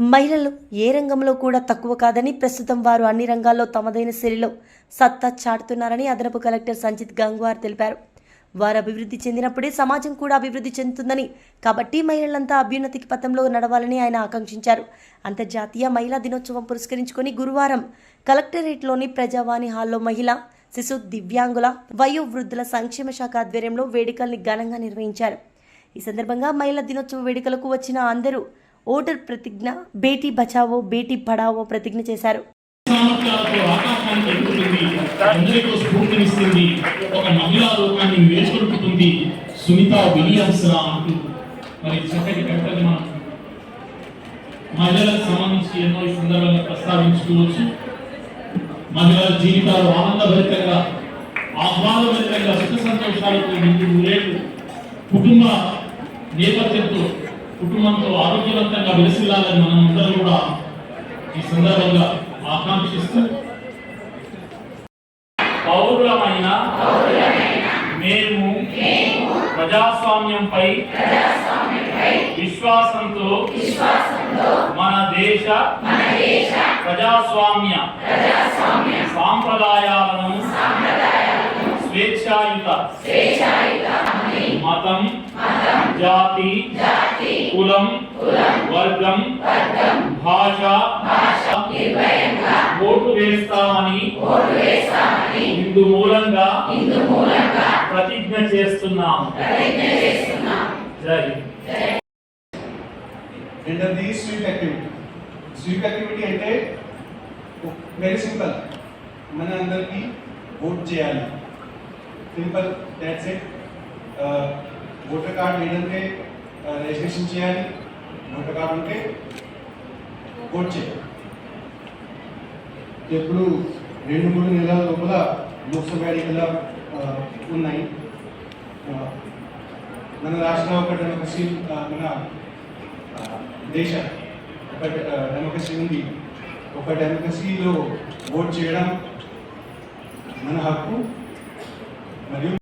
మహిళలు ఏ రంగంలో కూడా తక్కువ కాదని ప్రస్తుతం వారు అన్ని రంగాల్లో తమదైన శైలిలో సత్తా చాటుతున్నారని అదనపు కలెక్టర్ సంజిత్ గంగ్వార్ తెలిపారు. వారు అభివృద్ధి చెందినప్పుడే సమాజం కూడా అభివృద్ధి చెందుతుందని కాబట్టి మహిళలంతా అభ్యున్నతికి పథంలో నడవాలని ఆయన ఆకాంక్షించారు. అంతర్జాతీయ మహిళా దినోత్సవం పురస్కరించుకొని గురువారం కలెక్టరేట్లోని ప్రజావాణి హాల్లో మహిళ శిశు దివ్యాంగుల వయోవృద్ధుల సంక్షేమ శాఖ ఆధ్వర్యంలో వేడుకల్ని ఘనంగా నిర్వహించారు. ఈ సందర్భంగా మహిళా దినోత్సవ వేడుకలకు వచ్చిన అందరూ ఓటర్ ప్రతిజ్ఞ బేటీ బచావో బేటీ పడావో ప్రతిజ్ఞ చేశారు. స్ఫూర్తినిస్తుంది. ఒక మహిళా సునీత విలియమ్స్ రా అంటూ. మరి చక్కటి కవితలు మనం మహిళలకు సంబంధించి ఎన్నో ఈ సందర్భంగా ప్రస్తావించుకోవచ్చు. మహిళల జీవితాలు ఆనందభరితంగా ఆహ్లాదభరితంగా సుఖ సంతోషాలతో నిండి నూరేళ్ళు కుటుంబ నేపథ్యంతో కుటుంబంతో ఆరోగ్యవంతంగా విలసిల్లాలని మనం అందరం కూడా ఈ సందర్భంగా ఆకాంక్షిస్తారు పౌరులమైన మేము ప్రజాస్వామ్యంపై విశ్వాసంతో మన దేశ ప్రజాస్వామ్య సాంప్రదాయాలను స్వేచ్ఛాయుత మతం జాతి కులం వర్గం భాష ఓటు వేస్తామని ఇందు మూలంగా ప్రతిజ్ఞ చేస్తున్నాం జై రెండవది స్వీప్ యాక్టివిటీ స్వీప్ యాక్టివిటీ అంటే వెరీ సింపుల్ మన అందరికీ ఓట్ చేయాలి simple that's it voter card లేదంటే రిజిస్ట్రేషన్ చేయాలి ఓటర్ కార్డు ఉంటే ఓట్ చేయాలి. ఇప్పుడు రెండు మూడు నెలల లోపల లోక్సభ ఎన్నికల ఉన్నాయి. మన రాష్ట్ర ఒక డెమోక్రసీ మన దేశ ఒక డెమోక్రసీ ఉంది. ఒక డెమోక్రసీలో ఓట్ చేయడం మన హక్కు మరియు